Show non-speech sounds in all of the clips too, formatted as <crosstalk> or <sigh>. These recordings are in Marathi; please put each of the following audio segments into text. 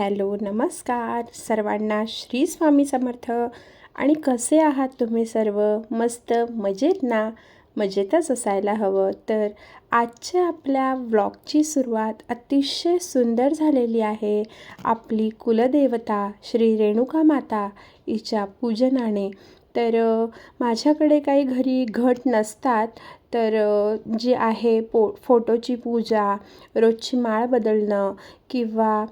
हॅलो नमस्कार. सर्वांना श्री स्वामी समर्थ. आणि कसे आहात तुम्ही सर्व? मस्त मजेत ना? मजेतच असायला हवं. तर आजच्या आपल्या व्लॉगची सुरुवात अतिशय सुंदर झालेली आहे. आपली कुलदेवता श्री रेणुका माता हिच्या पूजनाने. तर माझ्याकडे काही घरी घट नसतात. तर जे जी आहे पो फोटोची पूजा रोजची माळ बदलणं किंवा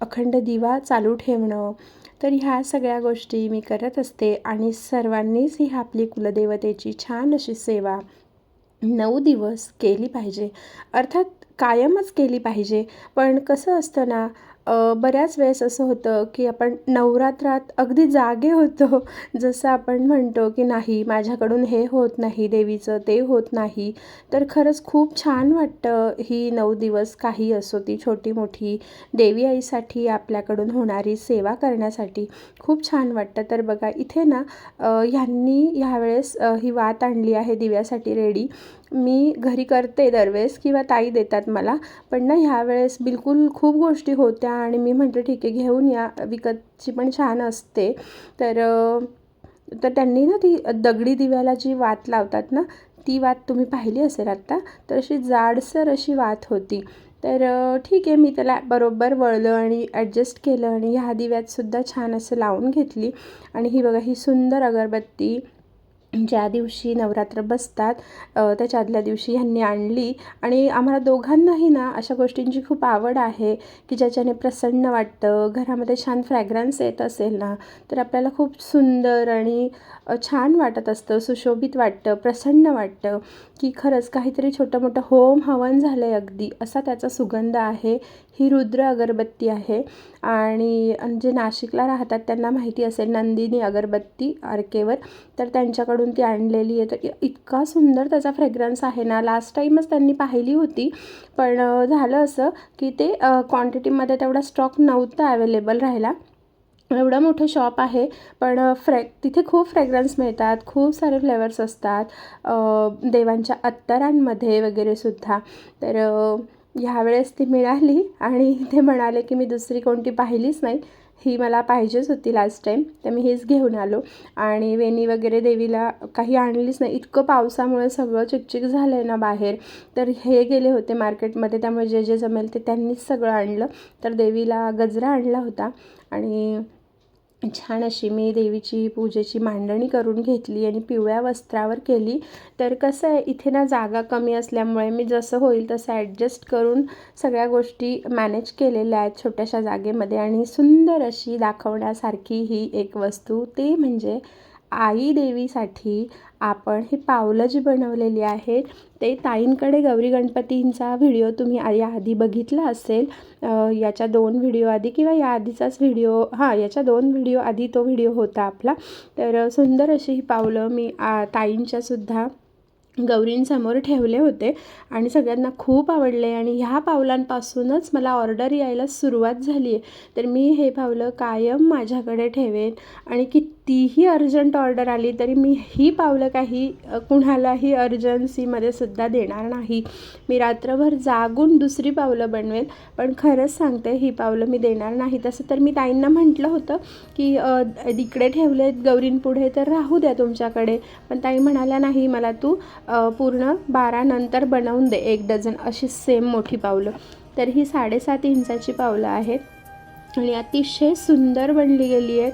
अखंड दिवा चालू ठेवणं. तर ह्या सगळ्या गोष्टी मी करत असते आणि सर्वांनीच ही आपली कुलदेवतेची छान अशी सेवा नऊ दिवस केली पाहिजे. अर्थात कायमच केली पाहिजे. पण कसं असतं ना बऱ्याच वेळेस असं होतं की आपण नवरात्रात अगदी जागे होतो. <laughs> जसं आपण म्हणतो की नाही माझ्याकडून हे होत नाही देवीचं ते होत नाही. तर खरंच खूप छान वाटतं ही नऊ दिवस काही असो ती छोटी मोठी देवी आईसाठी आपल्याकडून होणारी सेवा करण्यासाठी. खूप छान वाटतं. तर बघा इथे ना ह्यांनी ह्यावेळेस ही वात आणली आहे दिव्यासाठी रेडी. मी घरी करते दरवेळेस किंवा ताई देतात मला. पण ना ह्यावेळेस बिलकुल खूप गोष्टी होत्या. आणि मी म्हटलं ठीक आहे घेऊन या. विकतची पण छान असते. तर तर त्यांनी ना ती दगडी दिव्याला जी वात लावतात ना ती वात तुम्ही पाहिली असेल आत्ता? तर अशी जाडसर अशी वात होती. तर ठीक आहे मी त्याला बरोबर वळलं आणि ॲडजस्ट केलं आणि ह्या दिव्यातसुद्धा छान असं लावून घेतली. आणि ही बघा ही सुंदर अगरबत्ती ज्या दिवशी नवरात्र बसतात त्याच्या आदल्या दिवशी ह्यांनी आणली. आणि आम्हाला दोघांनाही ना अशा गोष्टींची खूप आवड आहे की ज्याच्याने प्रसन्न वाटतं घरामध्ये छान फ्रॅग्रन्स येत असेल ना तर आपल्याला खूप सुंदर आणि छान वाटत असतं सुशोभित वाटतं प्रसन्न वाटतं की खरंच काहीतरी छोटं मोठं होम हवन झालं आहे अगदी असा त्याचा सुगंध आहे. ही रुद्र अगरबत्ती आहे आणि जे नाशिकला राहतात त्यांना माहिती असेल नंदिनी अगरबत्ती आरकेवर तर त्यांच्याकडून ती आणलेली आहे. तर इतका सुंदर त्याचा फ्रेग्रन्स आहे ना. लास्ट टाईमच त्यांनी पाहिली होती पण झालं असं की ते क्वांटिटीमध्ये तेवढा स्टॉक नव्हता अवेलेबल राहिला एवढं मोठं शॉप आहे पण फ्रॅ तिथे खूप फ्रॅग्रन्स मिळतात खूप सारे फ्लेवर्स असतात देवांच्या अत्तरांमध्ये वगैरे सुद्धा. तर ह्यावेळेस ती मिळाली आणि ते म्हणाले की मी दुसरी कोणती पाहिलीच नाही. ही मला पाहिजेच होती लास्ट टाईम तर मी हीच घेऊन आलो. आणि वेणी वगैरे देवीला काही आणलीच नाही. इतकं पावसामुळे सगळं चिकचिक झालं आहे ना बाहेर. तर हे गेले होते मार्केटमध्ये त्यामुळे जे जे जमेल ते त्यांनीच सगळं आणलं. तर देवीला गजरा आणला होता. आणि छान अशी मी देवीची पूजेची मांडणी करून घेतली आणि पिवळ्या वस्त्रावर केली. तर कसं आहे इथे ना जागा कमी असल्यामुळे मी जसं होईल तसं ॲडजस्ट करून सगळ्या गोष्टी मॅनेज केलेल्या आहेत छोट्याशा जागेमध्ये. आणि सुंदर अशी दाखवण्यासारखी ही एक वस्तू ते म्हणजे आई देवीसाठी आपण ही पावलं जी बनवलेली आहेत ते ताईंकडे गौरी गणपतींचा व्हिडिओ तुम्ही या याआधी बघितला असेल. याच्या दोन व्हिडिओ आधी किंवा याआधीचाच व्हिडिओ हां याच्या दोन व्हिडिओ आधी तो व्हिडिओ होता आपला. तर सुंदर अशी ही पावलं मी आ, ताईंच्यासुद्धा गौरींसमोर ठेवले होते आणि सगळ्यांना खूप आवडले आणि ह्या पावलांपासूनच मला ऑर्डर यायला सुरुवात झाली आहे तर मी हे पावलं कायम माझ्याकडे ठेवेन आणि कितीही अर्जंट ऑर्डर आली तरी मी ही पावलं काही कुणालाही अर्जन्सीमध्ये सुद्धा देणार नाही. मी रात्रभर जागून दुसरी पावलं बनवेल पण खरंच सांगते ही पावलं मी देणार नाही. तसं तर मी ताईंना म्हटलं होतं की इकडे ठेवले आहेत गौरींपुढे तर राहू द्या तुमच्याकडे. पण ताई म्हणाल्या नाही मला तू पूर्ण बारा नंतर बनवून दे एक डझन अशी सेम मोठी पावलं. तर ही साडेसात इंचाची पावलं आहेत. आणि अतिशय सुंदर बनली गेली आहेत.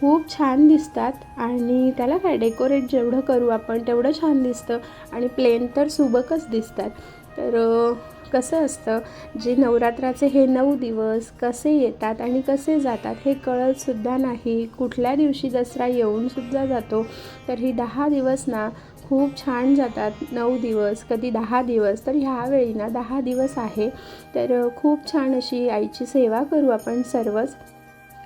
खूप छान दिसतात आणि त्याला काय डेकोरेट जेवढं करू आपण तेवढं छान दिसतं आणि प्लेन तर सुबकच दिसतात. तर कसं असतं जे नवरात्राचे हे नऊ दिवस कसे येतात आणि कसे जातात हे कळतसुद्धा नाही. कुठल्या दिवशी दसरा येऊनसुद्धा जातो तर ही दहा दिवस ना खूप छान जातात. नऊ दिवस कधी दहा दिवस तर ह्यावेळी ना दहा दिवस आहे. तर खूप छान अशी आईची सेवा करू आपण सर्वच.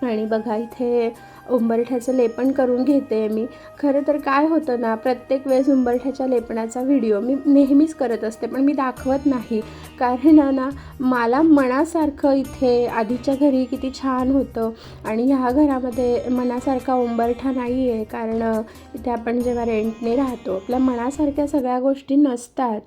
आणि बघा इथे उंबरठ्याचं लेपन करून घेते मी. खरं तर काय होतं ना प्रत्येक वेळेस उंबरठ्याच्या लेपनाचा व्हिडिओ मी नेहमीच करत असते पण मी दाखवत नाही. कारण ना ना मला मनासारखं इथे आधीच्या घरी किती छान होतं आणि ह्या घरामध्ये मनासारखा उंबरठा नाही आहे कारण इथे आपण जेव्हा रेंटने राहतो आपल्या मनासारख्या सगळ्या गोष्टी नसतात.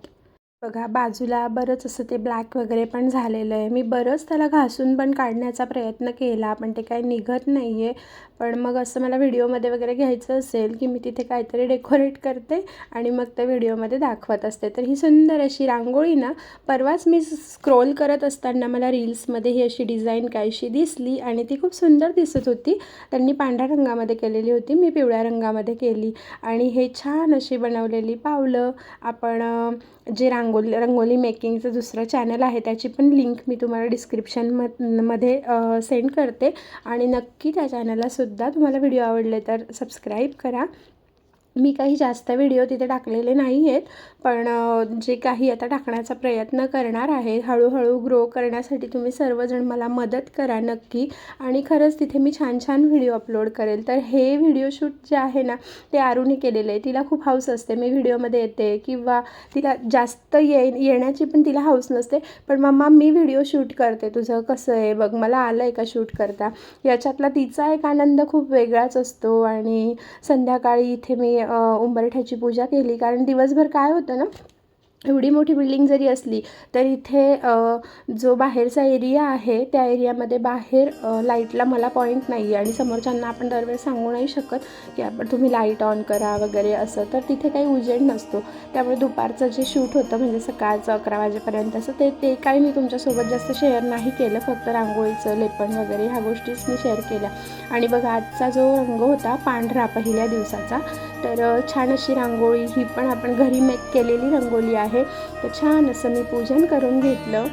बघा बाजूला बरंच असं ते ब्लॅक वगैरे पण झालेलं आहे. मी बरंच त्याला घासून पण काढण्याचा प्रयत्न केला पण ते काही निघत नाही आहे पण मग असं मला व्हिडिओमध्ये वगैरे घ्यायचं असेल की मी तिथे काहीतरी डेकोरेट करते आणि मग ते व्हिडिओमध्ये दाखवत असते. तर ही सुंदर अशी रांगोळी ना परवाच मी स्क्रोल करत असताना मला रील्समध्ये ही अशी डिझाईन काहीशी दिसली आणि ती खूप सुंदर दिसत होती. त्यांनी पांढऱ्या रंगामध्ये केलेली होती मी पिवळ्या रंगामध्ये केली. आणि हे छान अशी बनवलेली पावलं आपण जे रांग रांगोली रंगोली मेकिंगचं दुसरं चॅनल आहे त्याची पण लिंक मी तुम्हाला डिस्क्रिप्शन म मध्ये सेंड करते. आणि नक्की त्या चॅनलला सुद्धा तुम्हाला व्हिडिओ आवडले तर सबस्क्राईब करा. मी काही जास्त व्हिडिओ तिथे टाकलेले नाही आहेत पण जे काही आता टाकण्याचा प्रयत्न करणार आहे हळूहळू ग्रो करण्यासाठी तुम्ही सर्वजण मला मदत करा नक्की. आणि खरंच तिथे मी छान छान व्हिडिओ अपलोड करेल. तर हे व्हिडिओ शूट जे आहे ना ते आरुने केलेलं आहे. तिला खूप हाऊस असते मी व्हिडिओमध्ये येते किंवा तिला जास्त ये येण्याची पण तिला हाऊस नसते. पण मम्मा मी व्हिडिओ शूट करते. तुझं कसं आहे? बघ मला आलं आहे का शूट करता? याच्यातला तिचा एक आनंद खूप वेगळाच असतो. आणि संध्याकाळी इथे मी उंबरठ्याची पूजा केली. कारण दिवसभर काय होतं ना एवढी मोठी बिल्डिंग जरी असली तर इथे जो बाहेरचा एरिया आहे त्या एरियामध्ये बाहेर लाईटला मला पॉईंट नाही आहे आणि समोरच्यांना आपण दरवेळेस सांगू नाही शकत की आपण तुम्ही लाइट ऑन करा वगैरे असं. तर तिथे काही उजेड नसतो. त्यामुळे दुपारचं जे शूट होतं म्हणजे सकाळचं अकरा वाजेपर्यंत असं ते ते काही मी तुमच्यासोबत जास्त शेअर नाही केलं. फक्त रांगोळीचं लेपण वगैरे ह्या गोष्टीच मी शेअर केल्या. आणि बघा आजचा जो रंग होता पांढरा पहिल्या दिवसाचा तर छान अशी रांगोळी ही पण आपण घरी मेक केलेली रंगोली आहे. तर छान असं मी पूजन करून घेतलं.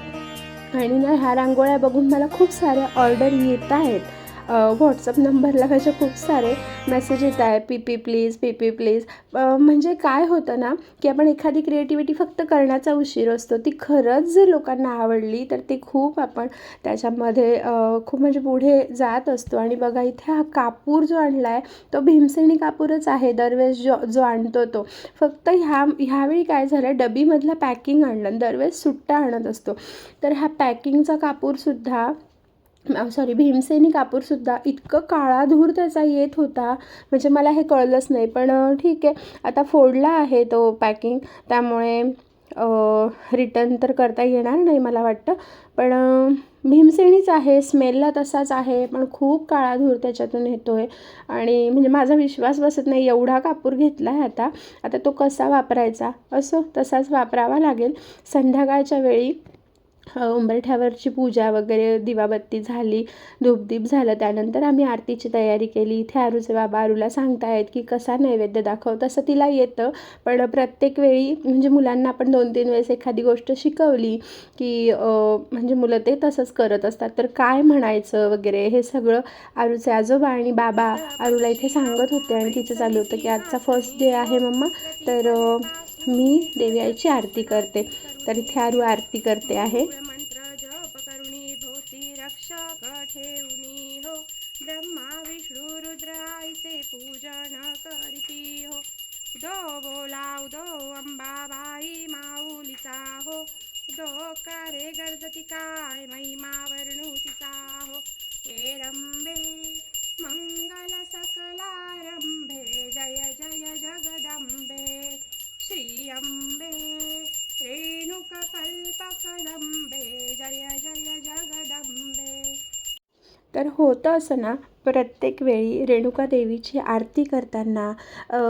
आणि ना ह्या रांगोळ्या बघून मला खूप साऱ्या ऑर्डर येत आहेत. व्हॉट्सअप नंबरला कसे खूप सारे मेसेज येत आहे P P please P P please म्हणजे काय होतं ना की आपण एखादी क्रिएटिव्हिटी फक्त करण्याचा उशीर असतो. ती खरंच जर लोकांना आवडली तर ते खूप आपण त्याच्यामध्ये खूप म्हणजे पुढे जात असतो. आणि बघा इथे हा कापूर जो आणला आहे तो भीमसेनी कापूरच आहे. दरवेळेस जो जो आणतो तो. फक्त ह्या ह्यावेळी काय झालं डबीमधला पॅकिंग आणलं दरवेळेस सुट्टा आणत असतो. तर ह्या पॅकिंगचा कापूरसुद्धा सॉरी भीमसेनी कापूरसुद्धा इतकं काळा धूर त्याचा येत होता. म्हणजे मला हे कळलंच नाही पण ठीक आहे. आता फोडला आहे तो पॅकिंग त्यामुळे रिटर्न तर करता येणार नाही मला वाटतं. पण भीमसेनीच आहे स्मेलला तसाच आहे पण खूप काळा धूर त्याच्यातून येतो आहे आणि म्हणजे माझा विश्वास बसत नाही एवढा कापूर घेतला आहे आता. आता तो कसा वापरायचा? असो तसाच वापरावा लागेल. संध्याकाळच्या वेळी उंबरठ्यावरची पूजा वगैरे दिवाबत्ती झाली धूपदीप झालं. त्यानंतर आम्ही आरतीची तयारी केली. इथे आरूचे बाबा आरूला सांगतायत की कसा नैवेद्य दाखव. तसं तिला येतं. पण प्रत्येक वेळी म्हणजे मुलांना आपण दोन तीन वेळेस एखादी गोष्ट शिकवली की म्हणजे मुलं ते तसंच करत असतात. तर काय म्हणायचं वगैरे हे सगळं आरूचे आजोबा आणि बाबा आरूला इथे सांगत होते आणि तिचं चालू होतं की आजचा फर्स्ट डे आहे मम्मा. तर मी देवी आईची आरती करते. तर इथे आरू आरती करते आहे. तर होतं असं ना प्रत्येक वेळी रेणुका देवीची आरती करताना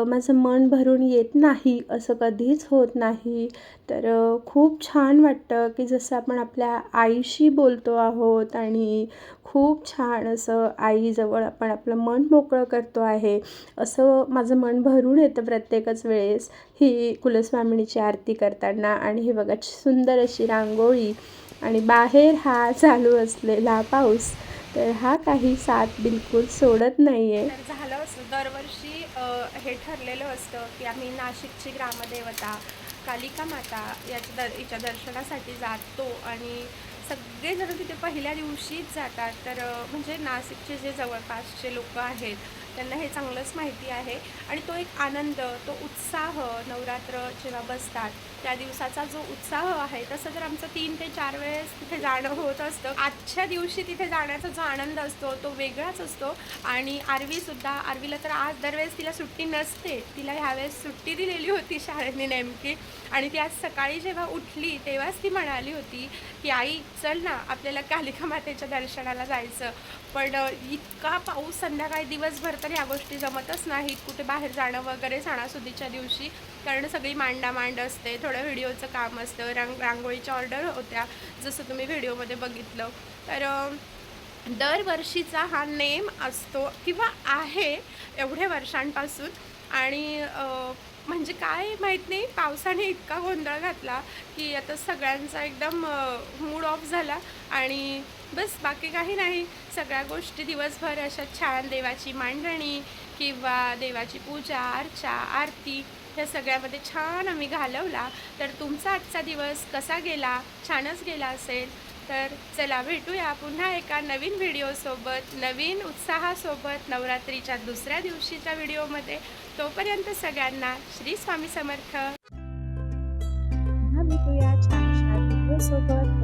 माझं मन भरून येत नाही असं कधीच होत नाही. तर खूप छान वाटतं की जसं आपण आपल्या आईशी बोलतो आहोत आणि खूप छान असं आईजवळ आपण आपलं मन मोकळं करतो आहे असं माझं मन भरून येतं प्रत्येकच वेळेस ही कुलस्वामिनीची आरती करताना. आणि ही बघा सुंदर अशी रांगोळी आणि बाहेर हा चालू असलेला पाऊस. तर हा काही साथ बिलकुल सोडत नाही आहे तर झालं असं. दरवर्षी हे ठरलेलं असतं की आम्ही नाशिकची ग्रामदेवता कालिका माता याच्या दर हिच्या दर्शनासाठी जातो आणि सगळेजण तिथे पहिल्या दिवशीच जातात. तर म्हणजे नाशिकचे जे जवळपासचे लोक आहेत त्यांना हे चांगलंच माहिती आहे. आणि तो एक आनंद तो उत्साह नवरात्र जेव्हा बसतात त्या दिवसाचा जो उत्साह आहे तसं तर आमचं तीन ते चार वेळेस तिथे जाणं होत असतं आजच्या दिवशी तिथे जाण्याचा जो आनंद असतो तो वेगळाच असतो. आणि आरवीसुद्धा आरवीला तर आज दरवेळेस तिला सुट्टी नसते. तिला ह्यावेळेस सुट्टी दिलेली होती शाळेने नेमकी. आणि ती आज सकाळी जेव्हा उठली तेव्हाच ती म्हणाली होती की आई चल ना आपल्याला कालिका मातेच्या दर्शनाला जायचं. पण इतका पाऊस संध्याकाळी दिवसभर तर ह्या गोष्टी जमतच नाहीत. कुठे बाहेर जाणं वगैरे सणासुदीच्या दिवशी कारण सगळी मांडामांड असते थोडं व्हिडिओचं काम असतं रांग रांगोळीच्या ऑर्डर होत्या जसं तुम्ही व्हिडिओमध्ये बघितलं. तर दरवर्षीचा हा नेम असतो किंवा आहे एवढ्या वर्षांपासून आणि म्हणजे काय माहीत नाही पावसाने इतका गोंधळ घातला की आता सगळ्यांचा एकदम मूड ऑफ झाला आणि बस बाकी काही नाही. सगळ्या गोष्टी दिवसभर अशा छान देवाची मांडणी किंवा देवाची पूजा अर्चा आरती ह्या सगळ्यामध्ये छान आम्ही घालवला. तर तुमचा आजचा दिवस कसा गेला? छानच गेला असेल. तर चला भेटूया पुन्हा एका नवीन व्हिडिओसोबत नवीन उत्साहासोबत नवरात्रीच्या दुसऱ्या दिवशीच्या व्हिडिओमध्ये तोपर्यंत सगळ्यांना श्री स्वामी समर्थ. भेटूया छान छान व्हिडिओसोबत